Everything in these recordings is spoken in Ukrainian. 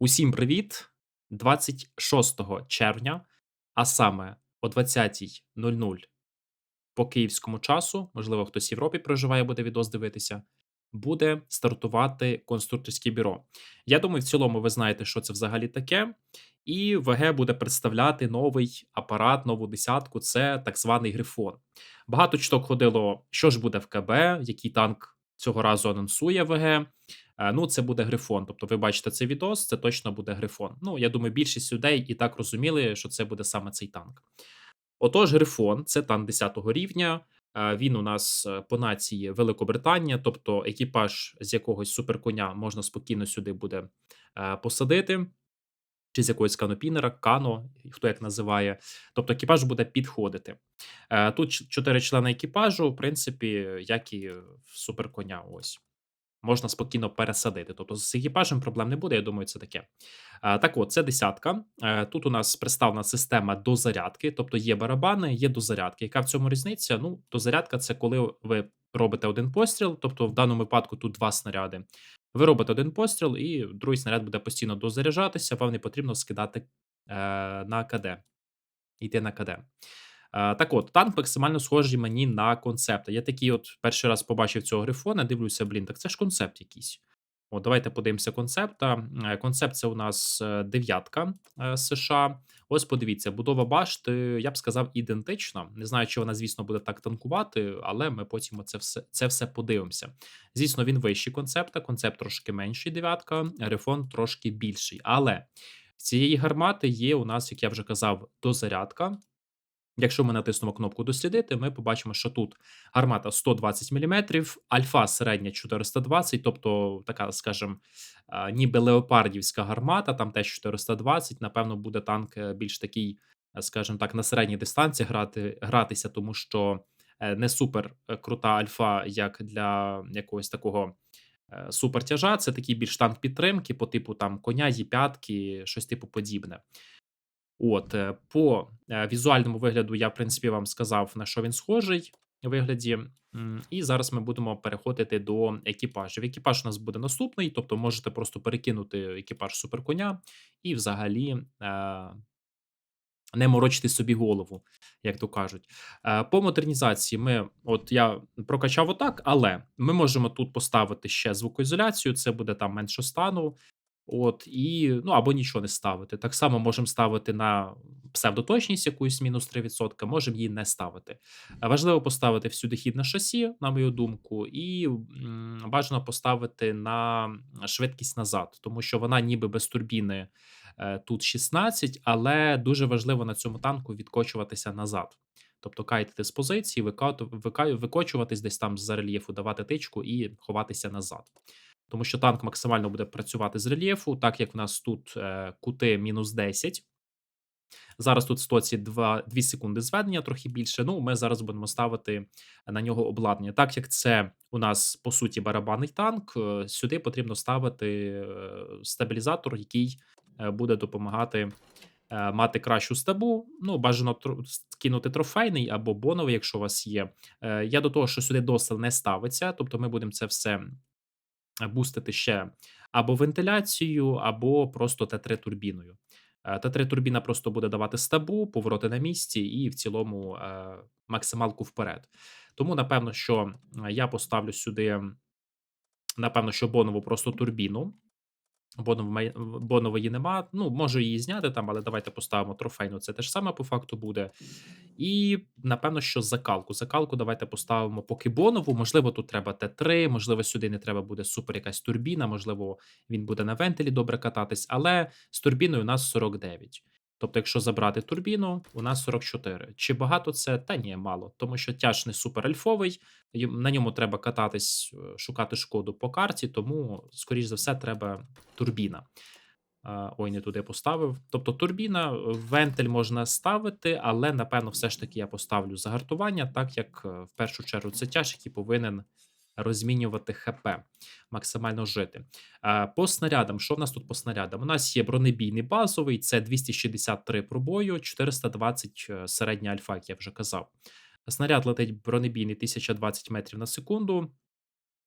Усім привіт! 26 червня, а саме о 20.00 по київському часу, можливо, хтось в Європі проживає, буде відос дивитися, буде стартувати конструкторське бюро. Я думаю, в цілому ви знаєте, що це взагалі таке. І ВГ буде представляти новий апарат, нову десятку. Це так званий Грифон. Багато чуток ходило, що ж буде в КБ, який танк цього разу анонсує ВГ. Е, Ну, це буде Грифон. Тобто, ви бачите цей відос, це точно буде Грифон. Ну, я думаю, більшість людей і так розуміли, що це буде саме цей танк. Отож, Грифон це танк 10 рівня. Е, Він у нас е, по нації Великобританія, тобто екіпаж з якогось суперконя можна спокійно сюди буде посадити, чи з якогось канопінера, кано, хто як називає. Тобто екіпаж буде підходити. Тут чотири члени екіпажу, в принципі, як і суперконя. Ось можна спокійно пересадити. Тобто з екіпажем проблем не буде. Я думаю, це таке. Так от, це десятка. Е, Тут у нас представлена система дозарядки, тобто є барабани, є дозарядки. Яка в цьому різниця? Ну, дозарядка це коли ви робите один постріл, тобто в даному випадку тут два снаряди. Ви робите один постріл, і другий снаряд буде постійно дозаряджатися. Вам не потрібно скидати е, на КД. Йти на КД. Е, так от, танк максимально схожий мені на концепт. Я такий от перший раз побачив цього грифона, дивлюся, блін, так це ж концепт якийсь. От, давайте подивимося концепта. Е, Концепт це у нас е, дев'ятка США. Ось подивіться, будова башти, я б сказав, ідентична. Не знаю, чи вона, звісно, буде так танкувати, але ми потім це все, це все подивимося. Звісно, він вищий концепта, концепт трошки менший дев'ятка, грифон трошки більший. Але в цієї гармати є у нас, як я вже казав, дозарядка. Якщо ми натиснемо кнопку дослідити, ми побачимо, що тут гармата 120 мм, альфа середня 420, тобто така, скажімо, ніби леопардівська гармата, там теж 420. Напевно, буде танк е, більш такий, е, скажімо так, на середній дистанції грати, гратися, тому що е, не супер е, крута альфа, як для якогось такого е, супертяжа. Це такий більш танк підтримки, по типу там коня, Є5, щось типу подібне. От, е, по, е, візуальному вигляду я, в принципі, вам сказав, на що він схожий вигляді. І зараз ми будемо переходити до екіпажів. Екіпаж у нас буде наступний, тобто можете просто перекинути екіпаж суперконя і взагалі е, не морочити собі голову, як то кажуть. По модернізації ми, от я прокачав отак, але ми можемо тут поставити ще звукоізоляцію, це буде там менше стану. От, і, ну, або нічого не ставити. Так само можемо ставити на псевдоточність якусь мінус 3%, можемо її не ставити. Е, Важливо поставити всюдихідне шасі, на мою думку, і м, бажано поставити на швидкість назад, тому що вона ніби без турбіни е, тут 16, але дуже важливо на цьому танку відкочуватися назад. Тобто кайтити з позиції, викату- вика- викочуватись десь там з рельєфу, давати тичку і ховатися назад. Тому що танк максимально буде працювати з рельєфу, так як в нас тут е, кути мінус 10. Зараз тут стоці 2, 2 секунди зведення, трохи більше. Ну, ми зараз будемо ставити на нього обладнання. Так як це у нас по суті барабанний танк, е, сюди потрібно ставити е, стабілізатор, який буде допомагати мати кращу стабу. Ну, бажано скинути трофейний або боновий, якщо у вас є. Я до того, що сюди досил не ставиться, тобто ми будемо це все бустити ще або вентиляцією, або просто Т3 турбіною. Е, Т3 турбіна просто буде давати стабу, повороти на місці і в цілому е, максималку вперед. Тому, напевно, що е, я поставлю сюди, напевно, що бонову просто турбіну. Бонової бонової нема. Ну, можу її зняти там, але давайте поставимо трофейну. Це те ж саме по факту буде. І напевно, що закалку. Закалку давайте поставимо поки бонову. Можливо, тут треба Т3, можливо, сюди не треба буде супер якась турбіна, можливо, він буде на вентилі добре кататись, але з турбіною у нас 49. Тобто, якщо забрати турбіну, у нас 44. Чи багато це? Та ні, мало, тому що тяж не супер альфовий, на ньому треба кататись, е, шукати шкоду по карті, тому, скоріш за все, треба турбіна. Ой, не туди поставив. Тобто турбіна, е, вентиль можна ставити, але напевно, все ж таки я поставлю загартування, так як е, в першу чергу це тяж, який повинен розмінювати ХП, максимально жити. По снарядам, що в нас тут по снарядам? У нас є бронебійний базовий, це 263 пробою, 420 е, середня альфа, як я вже казав. Снаряд летить бронебійний 1020 метрів на секунду.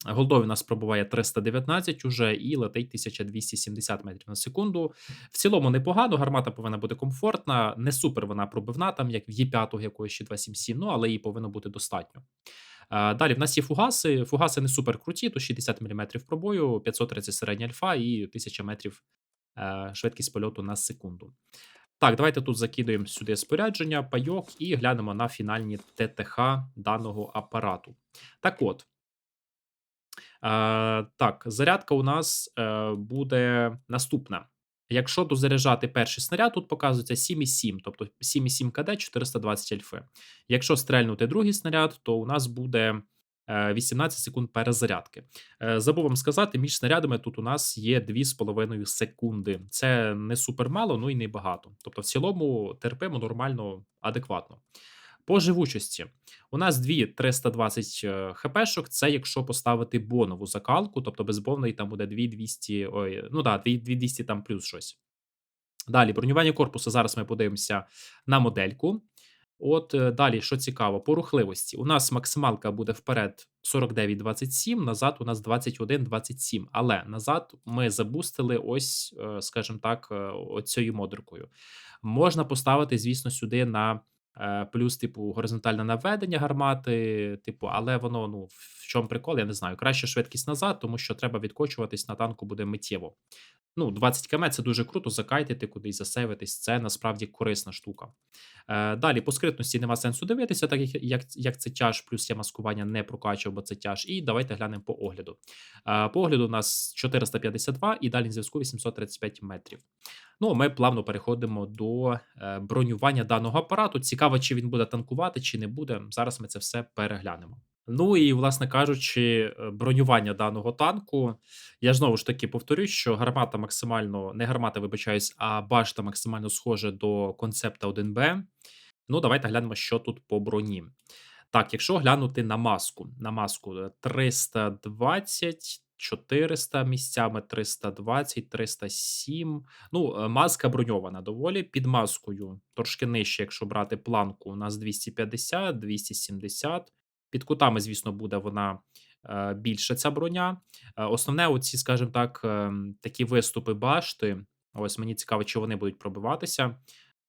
Голдові у нас пробуває 319 уже і летить 1270 метрів на секунду. В цілому непогано, гармата повинна бути комфортна, не супер вона пробивна, там як в Є5 якоїсь ще 277, ну але їй повинно бути достатньо. Е, Далі в нас є фугаси. Фугаси не супер круті, то 60 мм пробою, 530 середня альфа і 1000 метрів е, швидкість польоту на секунду. Так, давайте тут закидуємо сюди спорядження, пайок і глянемо на фінальні ТТХ даного апарату. Так от. Е, так, зарядка у нас буде наступна. Якщо дозаряджати перший снаряд, тут показується 7,7, тобто 7,7 КД 420 альфи. Якщо стрельнути другий снаряд, то у нас буде е, 18 секунд перезарядки. Е, Забув вам сказати, між снарядами тут у нас є 2,5 секунди. Це не супер мало, ну і не багато. Тобто, в цілому терпимо нормально, адекватно. По живучості. У нас дві 320 е, хпшок. Це якщо поставити бонову закалку, тобто без бонної там буде 2200, ой, ну да, 2200 там плюс щось. Далі, бронювання корпусу. Зараз ми подивимося на модельку. От е, далі, що цікаво, по рухливості. У нас максималка буде вперед 49,27, назад у нас 21,27. Але назад ми забустили ось, е, скажімо так, оцією модеркою. Можна поставити, звісно, сюди на плюс, типу, горизонтальне наведення гармати, типу, але воно, ну, в чому прикол, я не знаю. Краще швидкість назад, тому що треба відкочуватись на танку буде миттєво. Ну, 20 км це дуже круто, закайтити кудись, засейвитись. Це насправді корисна штука. Е, далі, по скритності нема сенсу дивитися, так як, як, як це тяж, плюс я маскування не прокачував, бо це тяж. І давайте глянемо по огляду. Е, по огляду у нас 452 і далі зв'язку 835 метрів. Ну, ми плавно переходимо до е, бронювання даного апарату. Цікаво, чи він буде танкувати, чи не буде. Зараз ми це все переглянемо. Ну і, власне кажучи, е, бронювання даного танку. Я ж знову ж таки повторюсь, що гармата максимально, не гармата, вибачаюсь, а башта максимально схожа до концепта 1Б. Ну, давайте глянемо, що тут по броні. Так, якщо глянути на маску, на маску е, 320, 400 місцями, 320, 307. Ну, е, маска броньована доволі. Під маскою трошки нижче, якщо брати планку, у нас 250, 270. Під кутами, звісно, буде вона е, більше ця броня. Е, Основне, оці, скажімо так, ем, такі виступи башти. Ось мені цікаво, чи вони будуть пробиватися.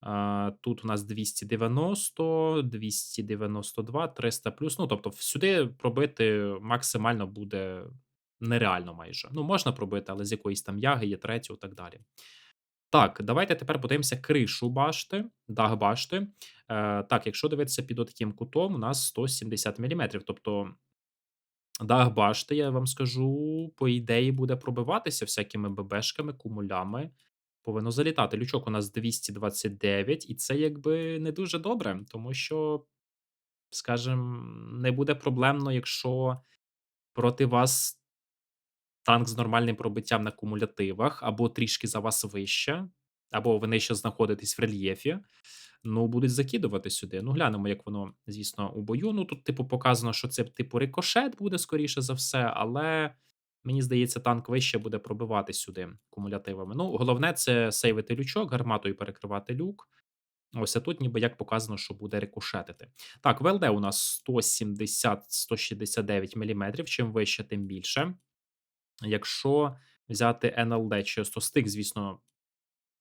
Е, Тут у нас 290, 292, 300 плюс. Ну, тобто, сюди пробити максимально буде нереально майже. Ну, можна пробити, але з якоїсь там яги, є третю і так далі. Так, давайте тепер подивимося кришу башти, дах башти. Е, так, якщо дивитися під таким кутом, у нас 170 мм. Тобто дах башти, я вам скажу, по ідеї буде пробиватися всякими ББшками, кумулями. Повинно залітати. Лючок у нас 229, і це якби не дуже добре, тому що, скажімо, не буде проблемно, якщо проти вас танк з нормальним пробиттям на кумулятивах, або трішки за вас вище, або ви нижче знаходитесь в рельєфі. Ну, будуть закидувати сюди. Ну, глянемо, як воно, звісно, у бою. Ну, тут, типу, показано, що це, типу, рикошет буде, скоріше за все, але мені здається, танк вище буде пробивати сюди кумулятивами. Ну, головне це сейвити лючок, гарматою перекривати люк. Ось а тут, ніби як показано, що буде рикошетити. Так, ВЛД у нас 170-169 мм. Чим вище, тим більше. Якщо взяти НЛД, чисто стик, звісно,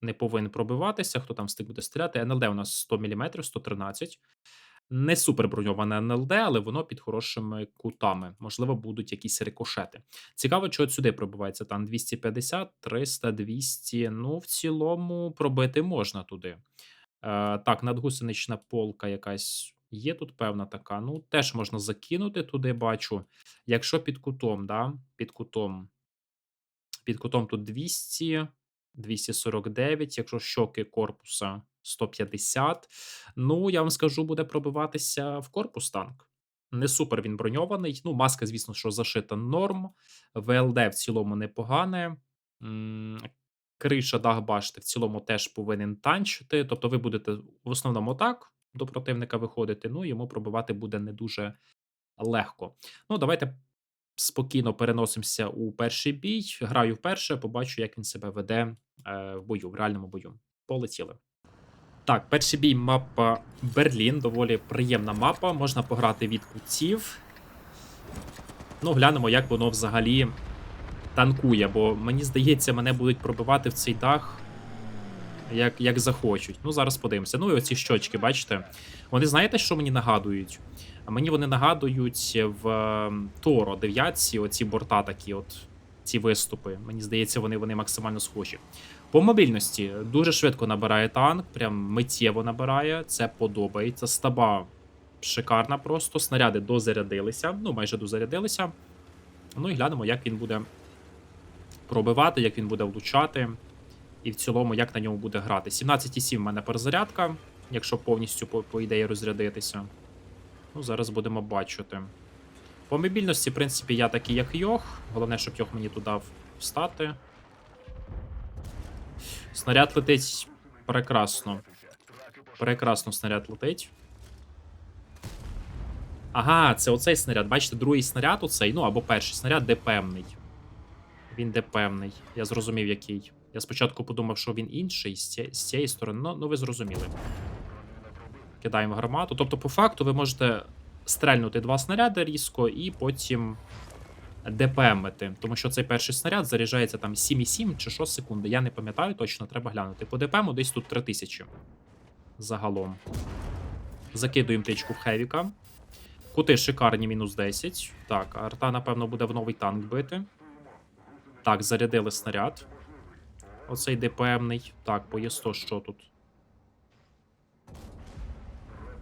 не повинен пробиватися. Хто там стик буде стріляти? НЛД у нас 100 мм, 113. Не супер броньоване НЛД, але воно під хорошими кутами. Можливо, будуть якісь рикошети. Цікаво, от сюди пробивається там 250, 300, 200. Ну, в цілому, пробити можна туди. Е, так, надгусенична полка якась є тут певна така. Ну, теж можна закинути туди, бачу. Якщо під кутом, да, під кутом. Під кутом тут 200, 249, якщо щоки корпуса 150. Ну, я вам скажу, буде пробиватися в корпус танк. Не супер він броньований. Ну, маска, звісно, що зашита норм. ВЛД в цілому непогане. Криша дах башти в цілому теж повинен танчити. Тобто, ви будете в основному так до противника виходити. Ну, йому пробивати буде не дуже легко. Ну, давайте спокійно переносимося у перший бій. Граю вперше, побачу, як він себе веде е, в бою, в реальному бою. Полетіли. Так, перший бій мапа Берлін. Доволі приємна мапа. Можна пограти від кутів. Ну, глянемо, як воно взагалі танкує, бо мені здається, мене будуть пробивати в цей дах. Як, як захочуть. Ну, зараз подивимося. Ну і оці щочки, бачите? Вони знаєте, що мені нагадують? А мені вони нагадують в е, Торо дев'ятці, оці борта такі, от ці виступи. Мені здається, вони, вони максимально схожі. По мобільності дуже швидко набирає танк, прям миттєво набирає. Це подобається. Стаба шикарна просто. Снаряди дозарядилися, ну майже дозарядилися. Ну і глянемо, як він буде пробивати, як він буде влучати. І в цілому, як на ньому буде грати. 17,7 в мене перезарядка, якщо повністю по, по ідеї розрядитися. Ну, зараз будемо бачити. По мобільності, в принципі, я такий, як Йох. Головне, щоб Йох мені туди встати. Снаряд летить прекрасно. Прекрасно снаряд летить. Ага, це оцей снаряд. Бачите, другий снаряд оцей, ну або перший снаряд ДПМний. Він ДПМний. Я зрозумів, який. Я спочатку подумав, що він інший з, ці, з цієї сторони. Ну, ну ви зрозуміли. Кидаємо гармату. Тобто, по факту, ви можете стрельнути два снаряди різко і потім ДПМити. Тому що цей перший снаряд заряджається там 7,7 чи 6 секунди. Я не пам'ятаю точно, треба глянути. По ДПМу десь тут 3000. Загалом. Закидуємо тичку в Хевіка. Кути шикарні, мінус 10. Так, арта, напевно, буде в новий танк бити. Так, зарядили снаряд. Оцей ДПМний. Так, по Є100 що тут?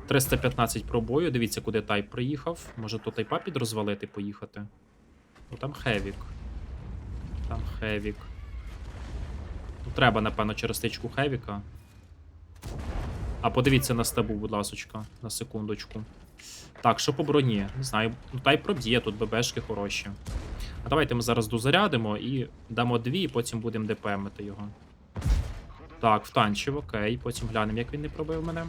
315 пробою. Дивіться, куди тайп приїхав. Може то тайпа підрозвалити поїхати. Ну там Хевік. Там Хевік. Ну, треба, напевно, через тичку Хевіка. А подивіться на стабу, будь ласочка, на секундочку. Так, що по броні? Не знаю. Ну, тайп проб'є, тут ББшки хороші. А давайте ми зараз дозарядимо і дамо дві, і потім будемо ДПМити його. Так, втанчив, окей. Потім глянемо, як він не пробив мене.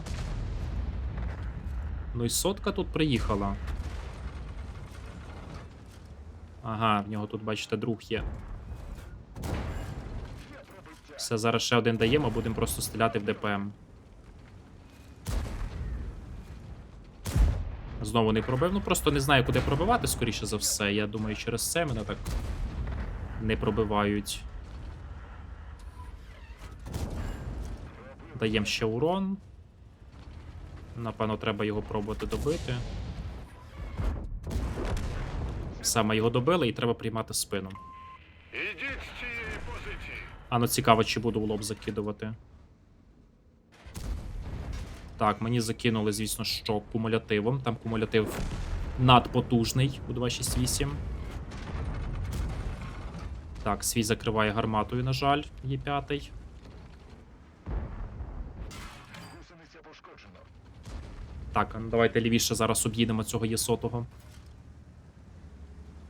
Ну і сотка тут приїхала. Ага, в нього тут, бачите, друг є. Все, зараз ще один даємо, будемо просто стріляти в ДПМ. Знову не пробив. Ну просто не знаю, куди пробивати, скоріше за все. Я думаю, через це мене так не пробивають. Даємо ще урон. Напевно, треба його пробувати добити. Саме його добили і треба приймати спину. Ідіть з цієї позиції. А ну цікаво, чи буду в лоб закидувати. Так, мені закинули, звісно, що кумулятивом. Там кумулятив надпотужний у 268. Так, свій закриває гарматою, на жаль, є п'ятий. Так, ну давайте лівіше зараз об'їдемо цього єсотого.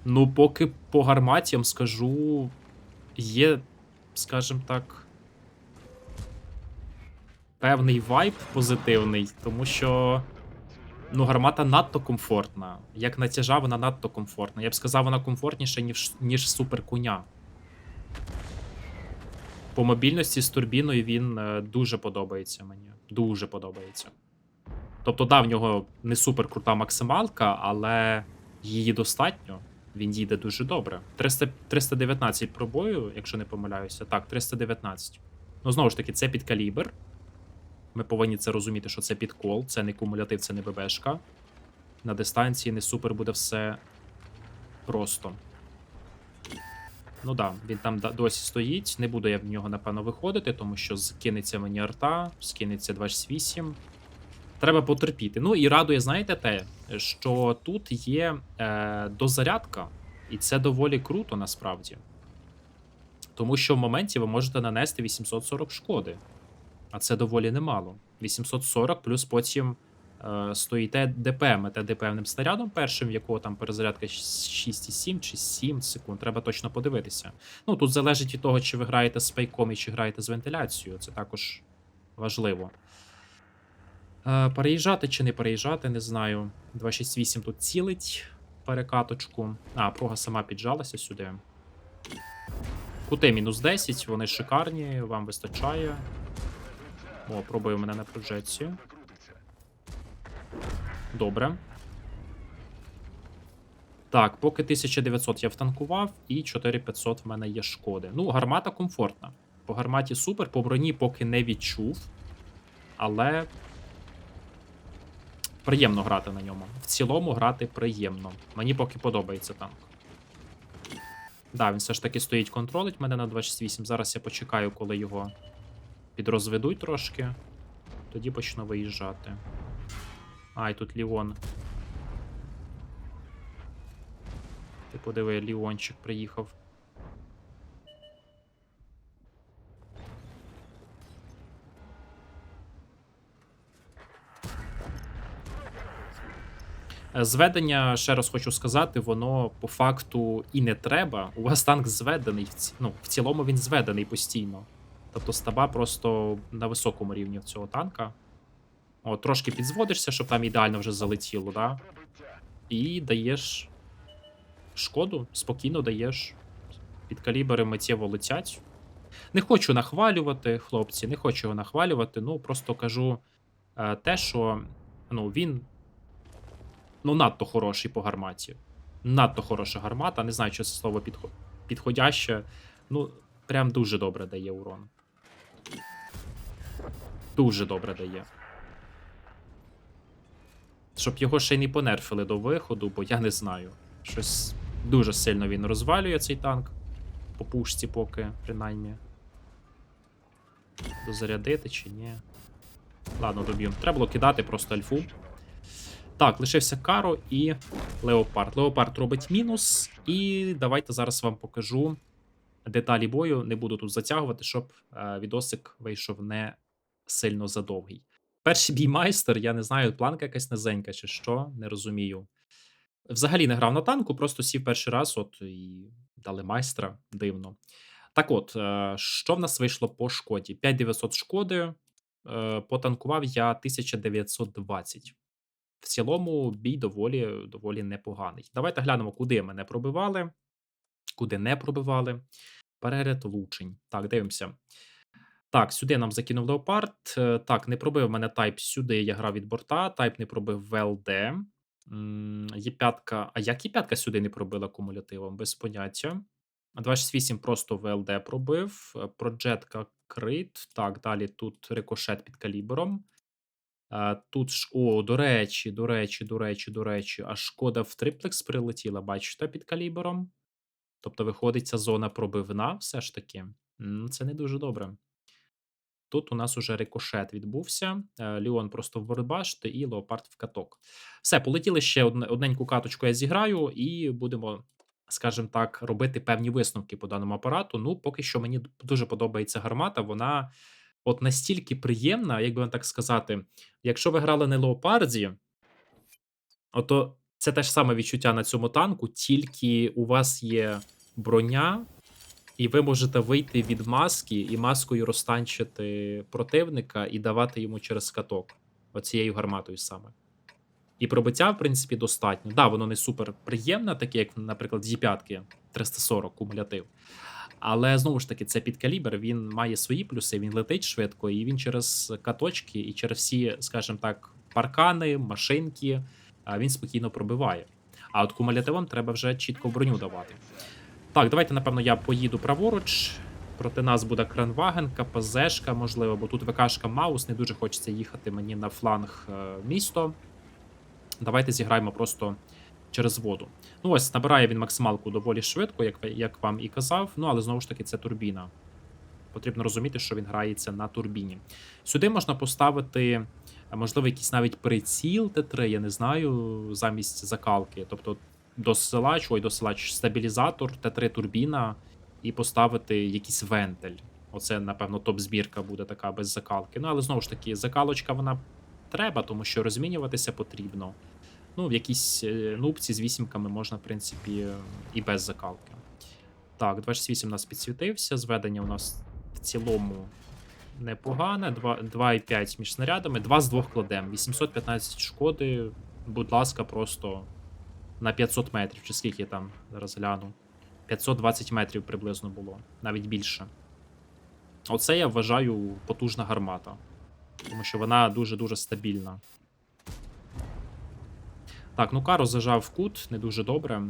Ну, поки по гарматіям скажу. Є, скажімо так. Певний вайб позитивний, тому що. Ну, гармата надто комфортна. Як натяжа, вона надто комфортна. Я б сказав, вона комфортніша, ніж, ніж суперкуня. По мобільності з турбіною він е, дуже подобається мені. Дуже подобається. Тобто, да, в нього не супер крута максималка, але її достатньо. Він їде дуже добре. 300, 319 пробою, якщо не помиляюся. Так, 319. Ну, знову ж таки, це під калібр. Ми повинні це розуміти, що це підкол, це не кумулятив, це не ББшка. На дистанції не супер буде все просто. Ну да, він там досі стоїть. Не буду я в нього, напевно, виходити, тому що скинеться мені арта, скинеться 28. Треба потерпіти. Ну і радує, знаєте те, що тут є е, дозарядка, і це доволі круто насправді. Тому що в моменті ви можете нанести 840 шкоди. А це доволі немало. 840 плюс потім е, стоїте ДПМ, те ДПМним снарядом першим, в якого там перезарядка 6,7 чи 7 секунд. Треба точно подивитися. Ну тут залежить від того, чи ви граєте з фейком і чи граєте з вентиляцією. Це також важливо. Е, переїжджати чи не переїжджати, не знаю. 268 тут цілить перекаточку. А, прога сама піджалася сюди. Кути мінус 10, вони шикарні, вам вистачає. О, пробує мене на. Викрутиться. Добре. Так, поки 1900 я втанкував, і 4500 в мене є шкоди. Ну, гармата комфортна. По гарматі супер, по броні поки не відчув. Але приємно грати на ньому. В цілому грати приємно. Мені поки подобається танк. Да, він все ж таки стоїть контролить мене на 268. Зараз я почекаю, коли його підрозведуть трошки. Тоді почну виїжджати. Ай, тут Ліон. Ти подиви, Ліончик приїхав. Е, Зведення, ще раз хочу сказати, воно по факту і не треба. У вас танк зведений. Ну, в цілому він зведений постійно. Тобто стаба просто на високому рівні цього танка. О, трошки підзводишся, щоб там ідеально вже залетіло, да? І даєш шкоду, спокійно даєш. Під калібри миттєво летять. Не хочу нахвалювати, хлопці, не хочу його нахвалювати. Ну, просто кажу е, те, що ну, він ну, надто хороший по гарматі. Надто хороша гармата. Не знаю, чи це слово підходяще. Ну, прям дуже добре дає урон. Дуже добре дає. Щоб його ще й не понерфили до виходу, бо я не знаю. Щось дуже сильно він розвалює цей танк. По пушці поки, принаймні. Дозарядити чи ні. Ладно, доб'ю. Треба було кидати просто альфу. Так, лишився Каро і Леопард. Леопард робить мінус. І давайте зараз вам покажу деталі бою. Не буду тут затягувати, щоб е, відосик вийшов не сильно задовгий. Перший бій майстер, я не знаю, планка якась низенька чи що, не розумію. Взагалі не грав на танку, просто сів перший раз, от і дали майстра. Дивно. Так от, е, що в нас вийшло по шкоді? 5900 шкоди. е, Потанкував я 1920. В цілому бій доволі, доволі непоганий. Давайте глянемо, куди мене пробивали, куди не пробивали. Перегляд влучень. Так, дивимося. Так, сюди нам закинув Леопард. Так, не пробив мене тайп сюди, я грав від борта. Тайп не пробив ВЛД. М, Є п'ятка. А як і п'ятка сюди не пробила кумулятивом? Без поняття. 268 просто ВЛД пробив. Е, Проджетка крит. Так, далі тут рикошет під калібром. Е, Тут ж, о, до речі, до речі, до речі, до речі, а шкода в триплекс прилетіла, бачите, під калібром. Тобто, виходить, ця зона пробивна все ж таки. Це не дуже добре. Тут у нас уже рикошет відбувся. Е, Ліон просто в боротбашти і леопард в каток. Все, полетіли ще одне, одненьку каточку. Я зіграю, і будемо, скажімо так, робити певні висновки по даному апарату. Ну, поки що мені дуже подобається гармата. Вона от настільки приємна, як би вам так сказати, якщо ви грали на леопарді, ото це те ж саме відчуття на цьому танку, тільки у вас є броня, і ви можете вийти від маски і маскою розтанчити противника і давати йому через каток. Оцією гарматою саме. І пробиття, в принципі, достатньо. Да, воно не супер приємне, таке, як, наприклад, зі 5 340 кумулятив. Але знову ж таки, це підкалібр, він має свої плюси, він летить швидко, і він через каточки і через всі, скажімо так, паркани, машинки, він спокійно пробиває. А от кумулятивам треба вже чітко броню давати. Так, давайте, напевно, я поїду праворуч. Проти нас буде кранваген, КПЗшка, можливо, бо тут ВКшка Маус, не дуже хочеться їхати мені на фланг е, місто. Давайте зіграємо просто через воду. Ну ось, набирає він максималку доволі швидко, як, як вам і казав. Ну, але знову ж таки, це турбіна. Потрібно розуміти, що він грається на турбіні. Сюди можна поставити, можливо, якийсь навіть приціл Т3, я не знаю, замість закалки. Тобто досилач, ой, досилач, стабілізатор, Т3 турбіна, і поставити якийсь вентиль. Оце, напевно, топ-збірка буде така без закалки. Ну, але знову ж таки, закалочка вона треба, тому що розмінюватися потрібно. Ну, в якійсь е, нубці з вісімками можна, в принципі, і без закалки. Так, 28 у нас підсвітився. Зведення у нас в цілому непогане. 2,5 між снарядами, 2 з 2 кладем. 815 шкоди. Будь ласка, просто на 500 метрів, чи скільки там зараз гляну. 520 метрів приблизно було, навіть більше. Оце я вважаю потужна гармата. Тому що вона дуже-дуже стабільна. Так, ну Каро зажав кут, не дуже добре.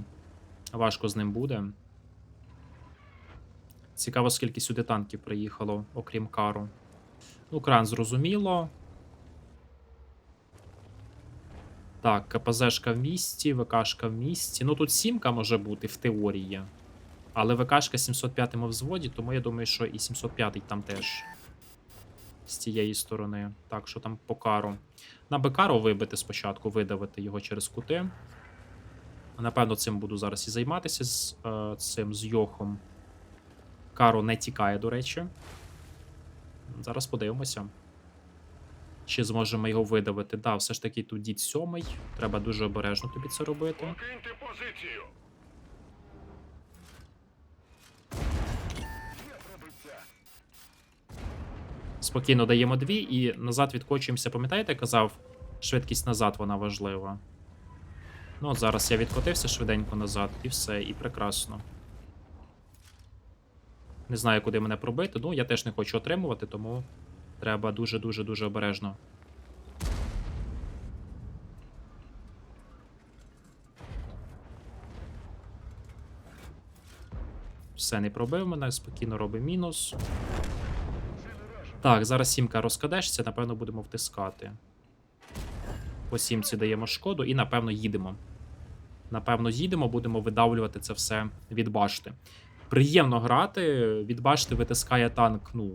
Важко з ним буде. Цікаво, скільки сюди танків приїхало, окрім Кару. Ну, кран зрозуміло. Так, КПЗшка в місті, ВКшка в місті. Ну тут сімка може бути в теорії. Але ВКшка 705 в взводі, тому я думаю, що і 705 там теж. З цієї сторони. Так, що там по кару. На Бекаро вибити спочатку, видавити його через кути. Напевно, цим буду зараз і займатися з е, цим з Йохом. Каро не тікає, до речі. Зараз подивимося. Чи зможемо його видавити? Да, все ж таки тут дід сьомий. Треба дуже обережно тобі це робити. Покиньте позицію. Спокійно даємо дві і назад відкочуємося. Пам'ятаєте, я казав, швидкість назад вона важлива. Ну, от зараз я відкотився швиденько назад, і все, і прекрасно. Не знаю, куди мене пробити. Ну, я теж не хочу отримувати, тому треба дуже-дуже дуже обережно. Все, не пробив мене, спокійно робить мінус. Так, зараз сімка розкадешся, напевно, будемо втискати. По сімці даємо шкоду і, напевно, їдемо. Напевно, їдемо, будемо видавлювати це все від башти. Приємно грати. Від башти витискає танк, ну,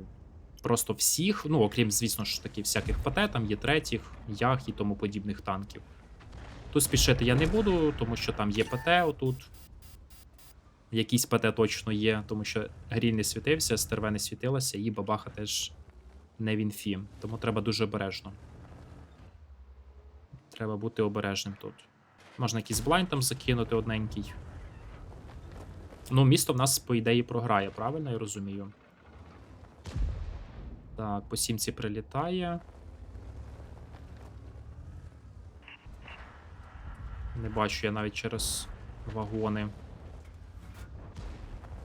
просто всіх. Ну, окрім, звісно ж, таки, всяких ПТ, там є третіх, ях і тому подібних танків. Тут спішити я не буду, тому що там є ПТ отут. Якийсь ПТ точно є, тому що гріль не світився, стерве не світилася, і бабаха теж не в інфі. Тому треба дуже обережно. Треба бути обережним тут. Можна якийсь блайн там закинути одненький. Ну, місто в нас, по ідеї, програє, правильно я розумію? Так, по сімці прилітає. Не бачу я навіть через вагони.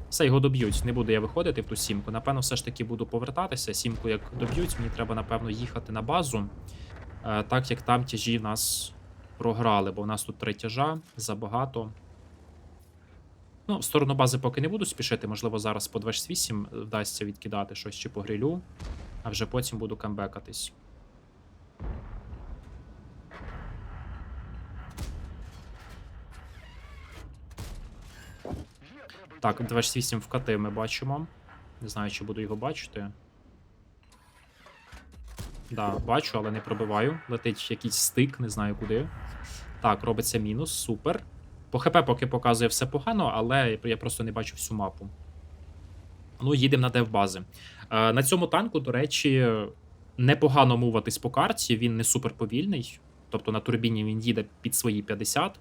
Все, його доб'ють. Не буду я виходити в ту сімку. Напевно, все ж таки буду повертатися. Сімку як доб'ють, мені треба, напевно, їхати на базу. Е, так як там тяжі нас програли, бо в нас тут три тяжа, забагато. Ну, в сторону бази поки не буду спішити. Можливо, зараз по 28 вдасться відкидати щось чи по грилю, а вже потім буду камбекатись. Так, 28 вкати ми бачимо. Не знаю, чи буду його бачити. Да, бачу, але не пробиваю. Летить якийсь стик, не знаю куди. Так, робиться мінус, супер. По ХП поки показує все погано, але я просто не бачу всю мапу. Ну, їдемо на девбази. Е, на цьому танку, до речі, непогано муватись по карті, він не супер повільний. Тобто на турбіні він їде під свої 50.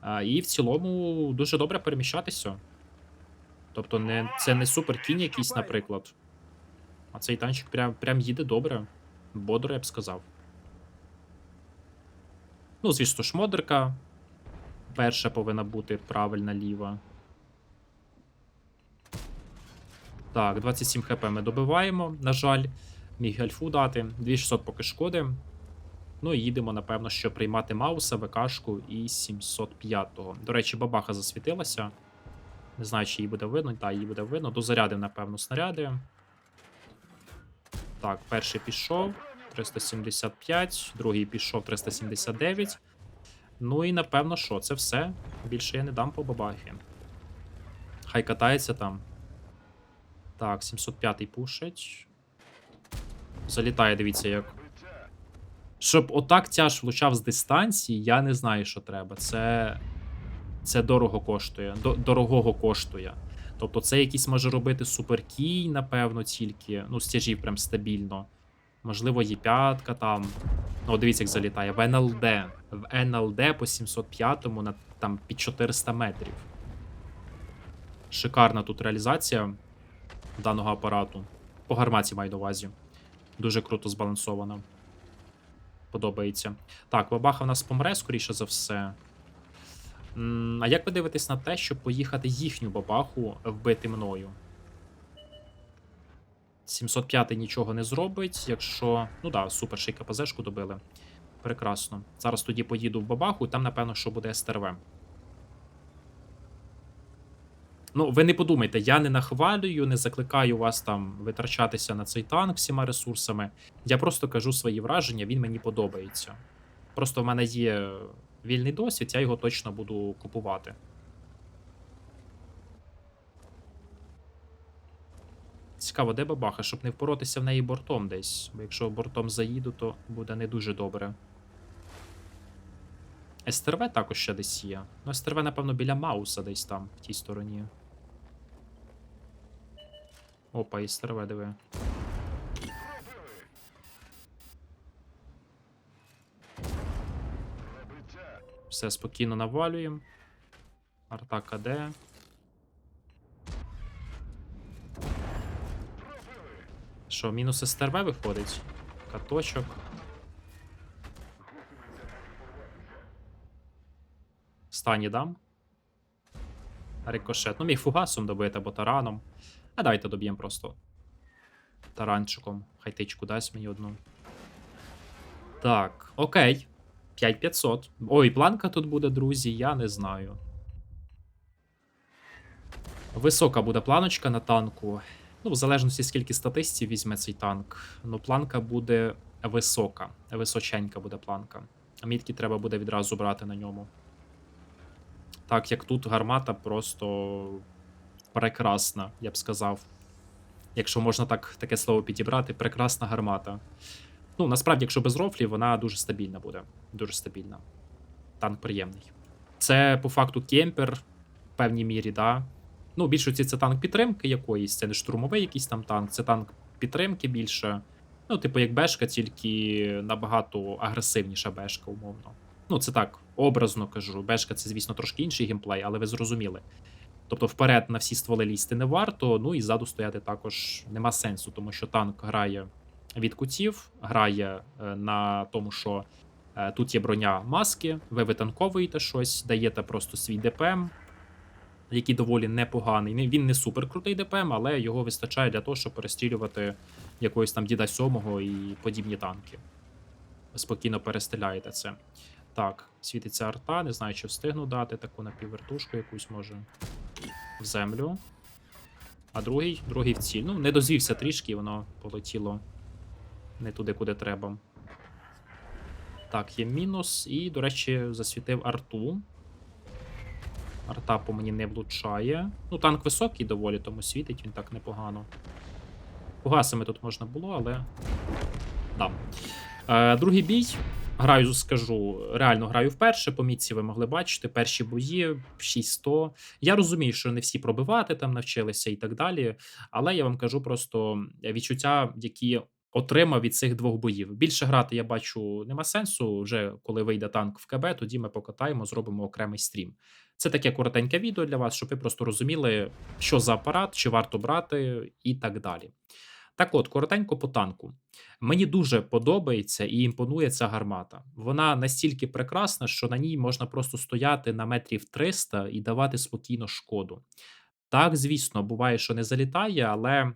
А, і в цілому дуже добре переміщатися. Тобто, не, це не супер кінь якийсь, наприклад. А цей танчик прям, прям їде добре. Бодро, я б сказав. Ну, звісно ж, модерка. Перша повинна бути правильна ліва. Так, 27 хп ми добиваємо, на жаль. Міг альфу дати. 2600 поки шкоди. Ну і їдемо, напевно, що приймати Мауса, ВКшку і 705-го. До речі, бабаха засвітилася. Не знаю, чи її буде видно. Так, її буде видно. Дозарядив, напевно, снаряди. Так, перший пішов. 375, другий пішов 379. Ну і напевно, що, це все. Більше я не дам по бабахі. Хай катається там. Так, 705-й пушить. Залітає, дивіться, як. Щоб отак тяж влучав з дистанції, я не знаю, що треба. Це. Це дорого коштує. До, дорогого коштує. Тобто, це якийсь може робити суперкій, напевно, тільки. Ну, з прям стабільно. Можливо, є п'ятка там. Ну, дивіться, як залітає. В НЛД. В НЛД по 705-му на там під 400 метрів. Шикарна тут реалізація даного апарату. По гарматі маю на увазі. Дуже круто збалансована. Подобається. Так, Бабаха в нас помре, скоріше за все. А як ви дивитесь на те, щоб поїхати їхню бабаху вбити мною? 705 нічого не зробить, якщо. Ну да, супер, ще й КПЗшку добили. Прекрасно. Зараз тоді поїду в бабаху, і там, напевно, що буде СТРВ. Ну, ви не подумайте, я не нахвалюю, не закликаю вас там витрачатися на цей танк всіма ресурсами. Я просто кажу свої враження, він мені подобається. Просто в мене є вільний досвід, я його точно буду купувати. Цікаво, де бабаха, щоб не впоротися в неї бортом десь. Бо якщо бортом заїду, то буде не дуже добре. СТРВ також ще десь є. Ну, СТРВ, напевно, біля Мауса десь там, в тій стороні. Опа, СТРВ, диви. Все спокійно навалюємо. Арта КД. Що, мінус СТРВ виходить? Каточок. Стані дам. Рикошет. Ну, міг фугасом добити або тараном. А давайте доб'ємо просто. Таранчиком. Хай тичку дасть мені одну. Так, окей. 5500. Ой, планка тут буде, друзі, я не знаю. Висока буде планочка на танку. Ну, в залежності, скільки статистів візьме цей танк. Ну, планка буде висока. Височенька буде планка. А мітки треба буде відразу брати на ньому. Так, як тут гармата просто прекрасна, я б сказав. Якщо можна так таке слово підібрати, прекрасна гармата. Ну, насправді, якщо без рофлів, вона дуже стабільна буде. Дуже стабільна. Танк приємний. Це по факту кемпер в певній мірі, да. Ну, більшості це танк підтримки якоїсь, це не штурмовий якийсь там танк, це танк підтримки більше. Ну, типу, як бешка, тільки набагато агресивніша бешка, умовно. Ну, це так, образно кажу. Бешка це, звісно, трошки інший геймплей, але ви зрозуміли. Тобто вперед на всі стволи лізти не варто, ну і ззаду стояти також нема сенсу, тому що танк грає від кутів, грає е, на тому, що е, тут є броня маски, ви витанковуєте щось, даєте просто свій ДПМ, який доволі непоганий. Він не супер крутий ДПМ, але його вистачає для того, щоб перестрілювати якогось там діда сьомого і подібні танки. Спокійно перестріляєте це. Так, світиться арта, не знаю, чи встигну дати таку напіввертушку якусь може в землю. А другий, другий в ціль. Ну, не дозвівся трішки, воно полетіло не туди, куди треба. Так, є мінус. І, до речі, засвітив арту. Арта по мені не влучає. Ну, танк високий доволі, тому світить він так непогано. Фугасами тут можна було, але. Да. Е, другий бій. Граю, скажу, реально граю вперше. По мітці ви могли бачити. Перші бої 600. Я розумію, що не всі пробивати там навчилися і так далі. Але я вам кажу просто відчуття, які отримав від цих двох боїв. Більше грати я бачу нема сенсу. Вже коли вийде танк в КБ, тоді ми покатаємо, зробимо окремий стрім. Це таке коротеньке відео для вас, щоб ви просто розуміли, що за апарат, чи варто брати, і так далі. Так от, коротенько по танку. Мені дуже подобається і імпонує ця гармата. Вона настільки прекрасна, що на ній можна просто стояти на метрів 300 і давати спокійно шкоду. Так, звісно, буває, що не залітає, але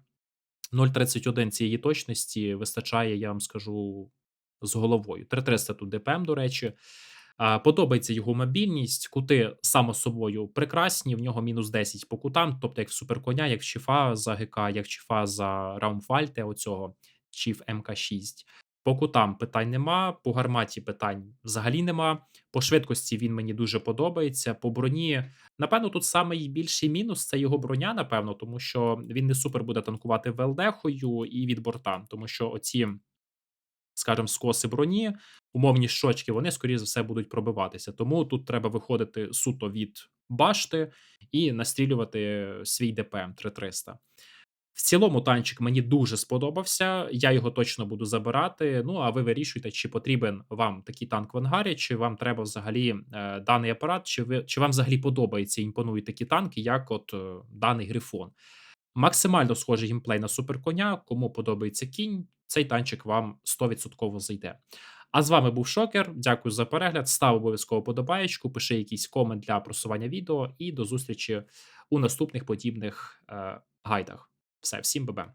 0,31 цієї точності вистачає, я вам скажу, з головою. 3300 тут ДПМ, до речі. Подобається його мобільність, кути само собою прекрасні. В нього мінус 10 по кутам, тобто як в суперконя, як в Чіфа за ГК, як Чіфа за Раумфальте, оцього Чіф МК6. По кутам питань нема, по гарматі питань взагалі нема. По швидкості він мені дуже подобається. По броні, напевно, тут найбільший мінус це його броня, напевно, тому що він не супер буде танкувати ВЛД-хою і від борта, тому що оці, скажімо, скоси броні, умовні щочки, вони, скоріше за все, будуть пробиватися. Тому тут треба виходити суто від башти і настрілювати свій ДПМ 3300. В цілому танчик мені дуже сподобався. Я його точно буду забирати. Ну а ви вирішуйте, чи потрібен вам такий танк в ангарі, чи вам треба взагалі е, даний апарат, чи ви чи вам взагалі подобається імпонують такі танки, як от е, даний грифон. Максимально схожий геймплей на суперконя. Кому подобається кінь, цей танчик вам 100% зайде. А з вами був Шокер. Дякую за перегляд. Став обов'язково подобаєчку, пиши якийсь комент для просування відео, і до зустрічі у наступних подібних е, гайдах. Все, всім бебе.